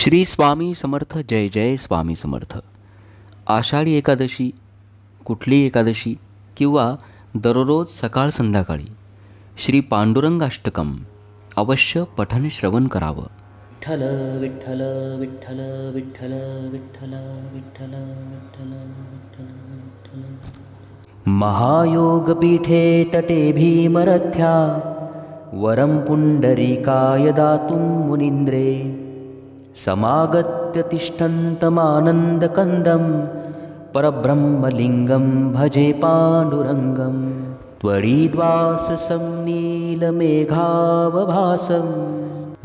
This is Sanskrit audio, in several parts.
श्री स्वामी समर्थ जय जय स्वामी समर्थ. आषाढी एकादशी कुठली एकादशी किंवा दररोज सकाळ संध्याकाळी श्री पांडुरंगाष्टकम अवश्य पठन श्रवण करावं. विठ्ठल विठ्ठल विठ्ठल विठ्ठल विठ्ठल विठ्ठल विठ्ठल विठ्ठल महायोगपीठे तटे भीमरथ्या वरं पुण्डरीकाय दातुं मुनीन्द्रे. समागत्य तिष्ठन्तमानन्दकन्दं परब्रह्मलिङ्गं भजे पाण्डुरङ्गं त्वरीद्वाससं नीलमेघावभासं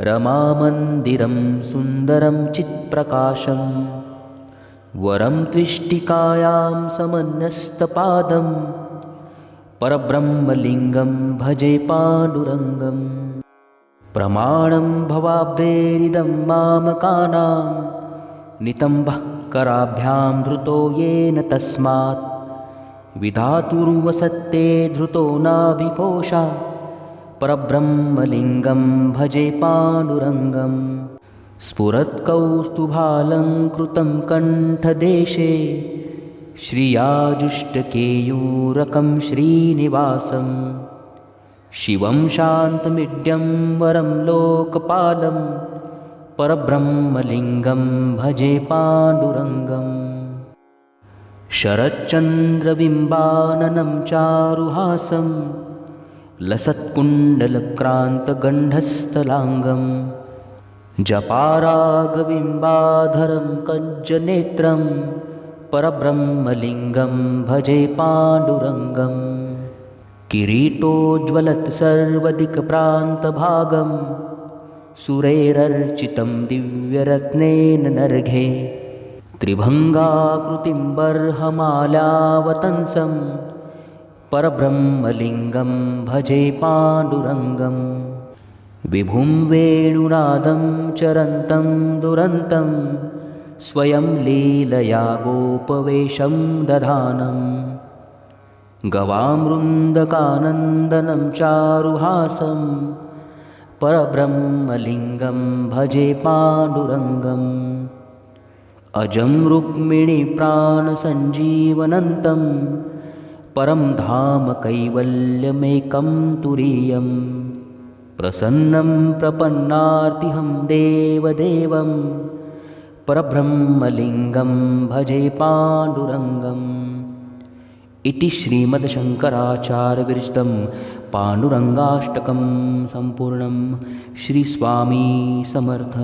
रमामन्दिरं सुन्दरं चित्प्रकाशं वरं त्विष्टिकायां समन्यस्तपादं परब्रह्मलिङ्गं भजे पाण्डुरङ्गम् प्रमाणं भवाब्धेरिदं मामकानां नितम्बः कराभ्यां धृतो येन तस्मात्। विधातुर्वसत्ते धृतो नाभिकोशा परब्रह्मलिङ्गं भजे पाण्डुरङ्गम् स्फुरत्कौस्तुभालङ्कृतं कण्ठदेशे श्रियाजुष्टकेयूरकं श्रीनिवासम् शिवं शान्तमिड्यं वरं लोकपालं परब्रह्मलिङ्गं भजे पाण्डुरङ्गम्। शरच्चन्द्रबिम्बाननं चारुहासं लसत्कुण्डलक्रान्तगण्ढस्थलाङ्गं जपारागबिम्बाधरं कज्जनेत्रं परब्रह्मलिङ्गं भजे पाण्डुरङ्गम् किरीटोज्ज्वलत् सर्वदिक्प्रान्तभागं सुरैरर्चितं दिव्यरत्नेन नर्घे त्रिभङ्गाकृतिं बर्हमालावतंसं परब्रह्मलिङ्गं भजे पाण्डुरङ्गं विभुं वेणुनादं चरन्तं दुरन्तं स्वयं लीलया गोपवेशं दधानम् गवामृन्दकानन्दनं चारुहासं परब्रह्मलिङ्गं भजे पाण्डुरङ्गम् अजं रुक्मिणीप्राणसञ्जीवनन्तं परं धाम कैवल्यमेकं तुरीयं। प्रसन्नं प्रपन्नार्तिहं देवदेवं परब्रह्मलिङ्गं भजे पाण्डुरङ्गम् इति श्रीमद्शङ्कराचार्यविरचितं पाण्डुरङ्गाष्टकं सम्पूर्णं श्रीस्वामी समर्थ